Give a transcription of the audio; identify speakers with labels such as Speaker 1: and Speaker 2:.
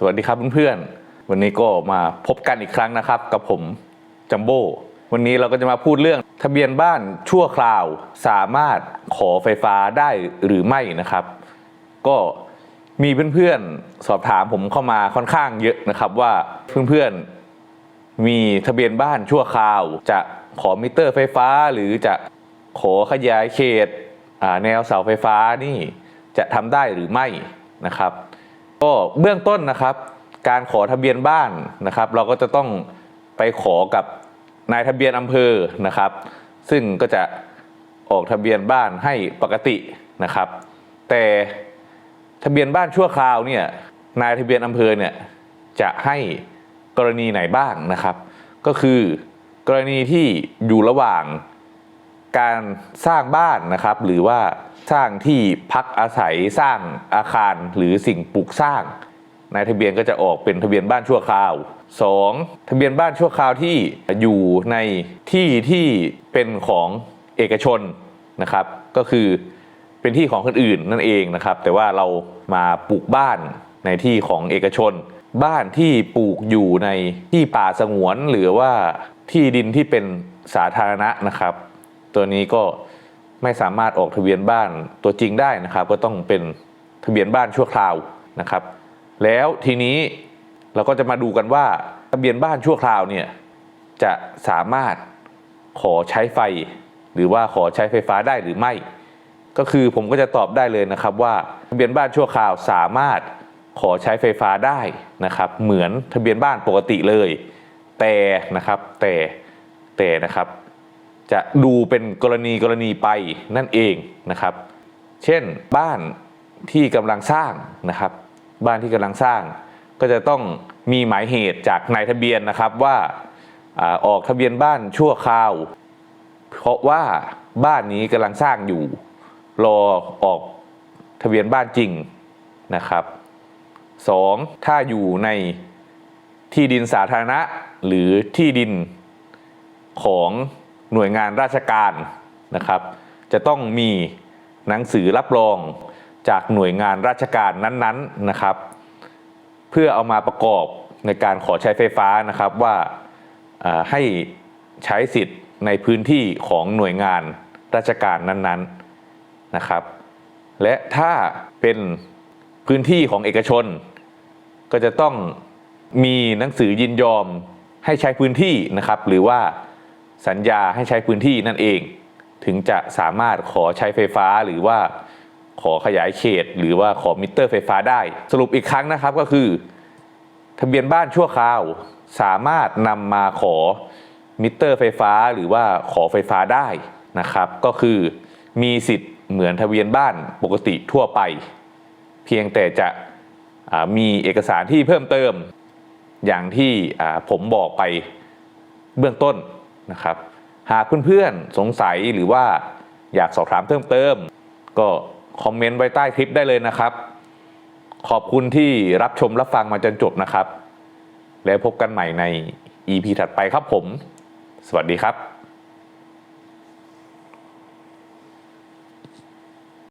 Speaker 1: สวัสดีครับเพื่อนๆ วันนี้ก็มาพบกันอีกครั้งนะครับ กับผมจัมโบ้ วันนี้เราก็จะมาพูดเรื่องทะเบียนบ้านชั่วคราวสามารถขอไฟฟ้าได้หรือไม่นะครับ ก็มีเพื่อนๆสอบถามผมเข้ามาค่อนข้างเยอะนะครับว่าเพื่อนๆมีทะเบียนบ้านชั่วคราว จะขอมิเตอร์ไฟฟ้า หรือจะขอขยายเขตแนวเสาไฟฟ้านี่จะทำได้หรือไม่นะครับ ก็เบื้องต้นนะครับ การขอทะเบียนบ้านนะครับ เราก็จะต้องไปขอกับนายทะเบียนอำเภอนะครับ ซึ่งก็จะออกทะเบียนบ้านให้ปกตินะครับ แต่ทะเบียนบ้านชั่วคราวเนี่ยนายทะเบียนอำเภอเนี่ยจะให้กรณีไหนบ้างนะครับ ก็คือกรณีที่อยู่ระหว่าง การสร้างบ้านนะครับ หรือว่าสร้างที่พักอาศัยสร้างอาคารหรือสิ่งปลูกสร้างนายทะเบียนก็จะออกเป็นทะเบียนบ้านชั่วคราว 2. ทะเบียนบ้านชั่วคราวที่อยู่ในที่ที่เป็นของเอกชนนะครับ ก็คือเป็นที่ของคนอื่นนั่นเองนะครับ แต่ว่าเรามาปลูกบ้านในที่ของเอกชน บ้านที่ปลูกอยู่ในที่ป่าสงวน หรือว่าที่ดินที่เป็นสาธารณะนะครับ ตัวนี้ก็ไม่สามารถออกทะเบียนบ้านตัวจริงได้นะครับ ก็ต้องเป็นทะเบียนบ้านชั่วคราวนะครับ แล้วทีนี้เราก็จะมาดูกันว่าทะเบียนบ้านชั่วคราวเนี่ยจะสามารถขอใช้ไฟ หรือว่าขอใช้ไฟฟ้าได้หรือไม่ ก็คือผมก็จะตอบได้เลยนะครับว่าทะเบียนบ้านชั่วคราวสามารถขอใช้ไฟฟ้าได้นะครับ เหมือนทะเบียนบ้านปกติเลย แต่นะครับแต่แต่นะครับ จะดูเป็นกรณีกรณีไปนั่นเองนะครับ เช่นบ้านที่กำลังสร้างนะครับ บ้านที่กำลังสร้าง ก็จะต้องมีหมายเหตุจากนายทะเบียนนะครับว่าอออกทะเบียนบ้านชั่วคราว เพราะว่าบ้านนี้กำลังสร้างอยู่ รอออกทะเบียนบ้านจริงนะครับสองถ้าอยู่ในที่ดินสาธารณะหรือที่ดินของ หน่วยงานราชการนะครับ จะต้องมีหนังสือรับรองจากหน่วยงานราชการนั้นๆนะครับ เพื่อเอามาประกอบในการขอใช้ไฟฟ้านะครับว่าาให้ใช้สิทธิ์ในพื้นที่ของหน่วยงานราชการนั้นๆนะครับ และถ้าเป็นพื้นที่ของเอกชน ก็จะต้องมีหนังสือยินยอมให้ใช้พื้นที่นะครับ หรือว่า สัญญาให้ใช้พื้นที่นั่นเอง ถึงจะสามารถขอใช้ไฟฟ้าหรือว่าขอขยายเขต หรือว่าขอมิเตอร์ไฟฟ้าได้ สรุปอีกครั้งนะครับก็คือ ทะเบียนบ้านชั่วคราว สามารถนำมาขอมิเตอร์ไฟฟ้าหรือว่าขอไฟฟ้าได้นะครับ ก็คือมีสิทธิ์เหมือนทะเบียนบ้านปกติทั่วไป เพียงแต่จะมีเอกสารที่เพิ่มเติม อย่างที่ผมบอกไปเบื้องต้น นะครับ หากเพื่อนๆสงสัยหรือว่าอยากสอบถามเพิ่มเติม ก็คอมเมนต์ไว้ใต้คลิปได้เลยนะครับ ขอบคุณที่รับชมรับฟังมาจนจบนะครับ แล้วพบกันใหม่ใน EP ถัดไปครับผม สวัสดีครับ